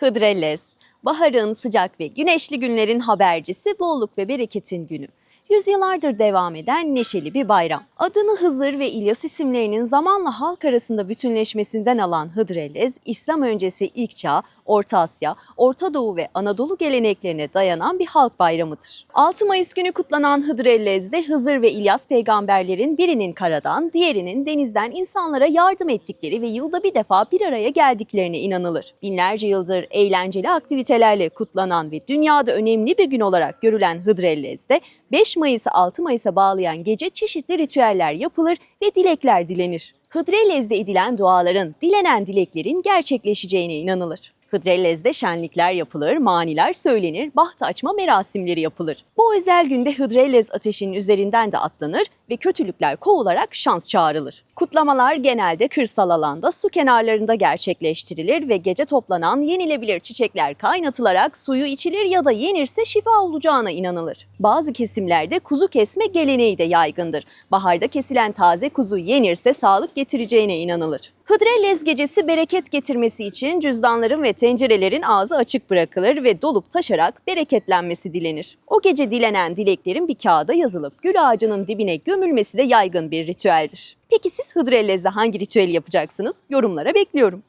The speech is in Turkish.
Hıdrellez, baharın sıcak ve güneşli günlerin habercisi bolluk ve bereketin günü. Yüzyıllardır devam eden neşeli bir bayram. Adını Hızır ve İlyas isimlerinin zamanla halk arasında bütünleşmesinden alan Hıdrellez, İslam öncesi ilk çağ, Orta Asya, Orta Doğu ve Anadolu geleneklerine dayanan bir halk bayramıdır. 6 Mayıs günü kutlanan Hıdrellez'de Hızır ve İlyas peygamberlerin birinin karadan, diğerinin denizden insanlara yardım ettikleri ve yılda bir defa bir araya geldiklerine inanılır. Binlerce yıldır eğlenceli aktivitelerle kutlanan ve dünyada önemli bir gün olarak görülen Hıdrellez'de 5 Mayıs'ı 6 Mayıs'a bağlayan gece çeşitli ritüeller yapılır ve dilekler dilenir. Hıdrellez'de edilen duaların, dilenen dileklerin gerçekleşeceğine inanılır. Hıdrellez'de şenlikler yapılır, maniler söylenir, baht açma merasimleri yapılır. Bu özel günde Hıdrellez ateşinin üzerinden de atlanır ve kötülükler kovularak şans çağrılır. Kutlamalar genelde kırsal alanda su kenarlarında gerçekleştirilir ve gece toplanan yenilebilir çiçekler kaynatılarak suyu içilir ya da yenirse şifa olacağına inanılır. Bazı kesimlerde kuzu kesme geleneği de yaygındır. Baharda kesilen taze kuzu yenirse sağlık getireceğine inanılır. Hıdrellez gecesi bereket getirmesi için cüzdanların ve tencerelerin ağzı açık bırakılır ve dolup taşarak bereketlenmesi dilenir. O gece dilenen dileklerin bir kağıda yazılıp gül ağacının dibine gömülmesi de yaygın bir ritüeldir. Peki siz Hıdrellez'de hangi ritüeli yapacaksınız? Yorumlara bekliyorum.